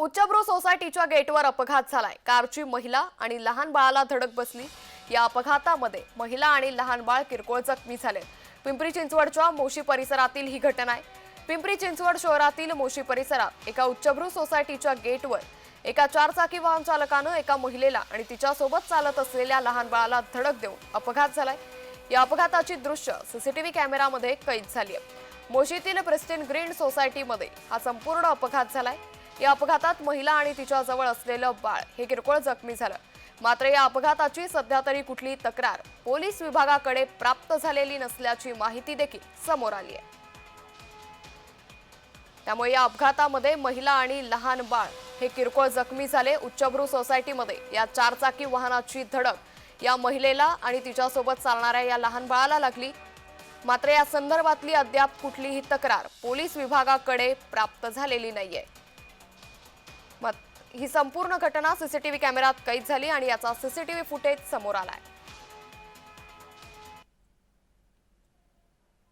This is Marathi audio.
उच्चभ्रू सोसायटीच्या गेटवर अपघात झालाय. कारची महिला आणि लहान बाळाला धडक बसली. या अपघातामध्ये महिला आणि लहान बाळ किरकोळ जखमी झाले. पिंपरी चिंचवडच्या मोशी परिसरातील ही घटना आहे. पिंपरी चिंचवड शहरातील मोशी परिसरात एका उच्चभ्रू सोसायटीच्या गेटवर एका चारचाकी वाहन चालकानं एका महिलेला आणि तिच्यासोबत चालत असलेल्या लहान बाळाला धडक देऊन अपघात झालाय. या अपघाताची दृश्य सीसीटीव्ही कॅमेरामध्ये कैद झाली आहे. मोशीतील प्रेस्टिन ग्रीन सोसायटीमध्ये हा संपूर्ण अपघात झालाय. या अपघातात महिला आणि तिच्या जवळ असलेलं बाळ हे किरकोळ जखमी झालं. मात्र या अपघाताची सध्या तरी कुठली तक्रार पोलीस विभागाकडे प्राप्त झालेली नसल्याची माहिती देखील समोर आली आहे. त्यामुळे या अपघातामध्ये महिला आणि लहान बाळ हे किरकोळ जखमी झाले. उच्चभ्रू सोसायटीमध्ये या चारचाकी वाहनाची धडक या महिलेला आणि तिच्यासोबत चालणाऱ्या या लहान बाळाला लागली. मात्र या संदर्भातली अद्याप कुठलीही तक्रार पोलीस विभागाकडे प्राप्त झालेली नाहीये. ही संपूर्ण घटना सीसीटीव्ही कॅमेऱ्यात कैद झाली आणि याचा सीसीटीव्ही फुटेज समोर आलाय.